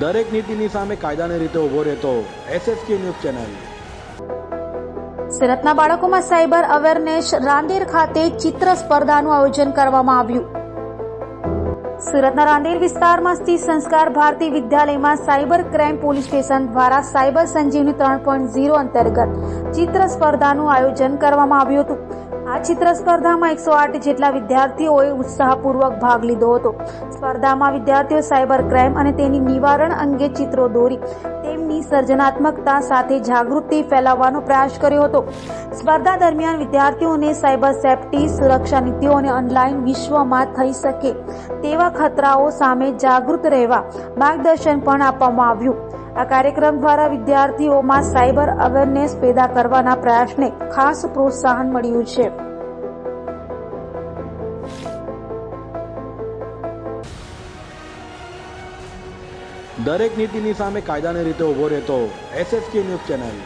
દરેક નીતિની સામે કાયદાની રીતે ઊભો રહેતો એસએસકે ન્યૂઝ ચેનલ. સુરતના બાળકોમાં સાયબર અવેરનેસ રાંદેર ખાતે ચિત્ર સ્પર્ધાનું આયોજન કરવામાં આવ્યું. સુરતના રાંદેર વિસ્તારમાં સ્થિત સંસ્કાર ભારતી વિદ્યાલયમાં સાયબર ક્રાઇમ પોલીસ સ્ટેશન દ્વારા સાયબર સંજીવની ત્રણ પોઈન્ટ ઝીરો અંતર્ગત ચિત્ર સ્પર્ધાનું આયોજન કરવામાં આવ્યું હતું. આ ચિત્ર સ્પર્ધામાં એકસો આઠ જેટલા વિદ્યાર્થીઓએ ઉત્સાહપૂર્વક ભાગ લીધો હતો. સ્પર્ધામાં વિદ્યાર્થીઓ સાયબર ક્રાઇમ અને તેની નિવારણ અંગે ચિત્રો દોરી. તેમની સર્જનાત્મકતા સાથે જાગૃતિ ફેલાવવાનો પ્રયાસ કર્યો હતો. સ્પર્ધા દરમિયાન વિદ્યાર્થીઓને સાયબર સેફટી, સુરક્ષા નીતિઓ અને ઓનલાઈન વિશ્વમાં થઈ શકે તેવા ખતરાઓ સામે જાગૃત રહેવા માર્ગદર્શન પણ આપવામાં આવ્યું. આ કાર્યક્રમ દ્વારા વિદ્યાર્થીઓમાં સાયબર અવેરનેસ પેદા કરવાના પ્રયાસને ખાસ પ્રોત્સાહન મળ્યું છે. દરેક નીતિની સામે કાયદાની રીતે ઊભો રહેતો એસએસકે ન્યૂઝ ચેનલ.